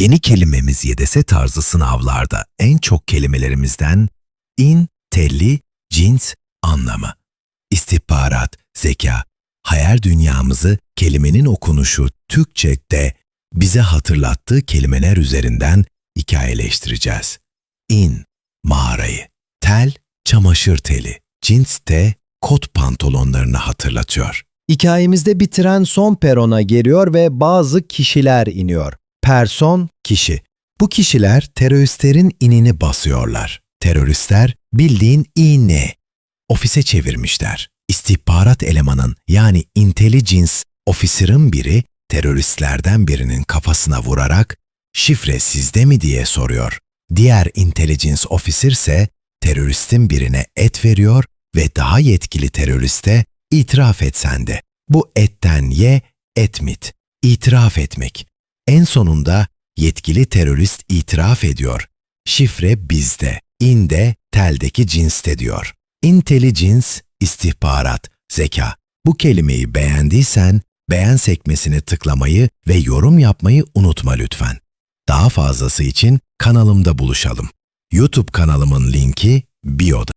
Yeni kelimemiz YDS tarzı sınavlarda en çok kelimelerimizden in, telli, cins, anlamı. İstihbarat, zeka, hayal dünyamızı kelimenin okunuşu Türkçe'de bize hatırlattığı kelimeler üzerinden hikayeleştireceğiz. İn, mağarayı, tel, çamaşır teli, cins de kot pantolonlarını hatırlatıyor. Hikayemizde bir tren son perona geliyor ve bazı kişiler iniyor. Person, Kişi. Bu kişiler teröristlerin inini basıyorlar. Teröristler bildiğin iğne. Ofise çevirmişler. İstihbarat elemanın yani intelligence officer'ın biri teröristlerden birinin kafasına vurarak şifre sizde mi diye soruyor. Diğer intelligence officer ise teröristin birine et veriyor ve daha yetkili teröriste itiraf et sen de. Bu etten ye, etmit. İtiraf etmek. En sonunda yetkili terörist itiraf ediyor. Şifre bizde, inde, teldeki cinste diyor. Intelligence, istihbarat, zeka. Bu kelimeyi beğendiysen beğen sekmesini tıklamayı ve yorum yapmayı unutma lütfen. Daha fazlası için kanalımda buluşalım. YouTube kanalımın linki bio'da.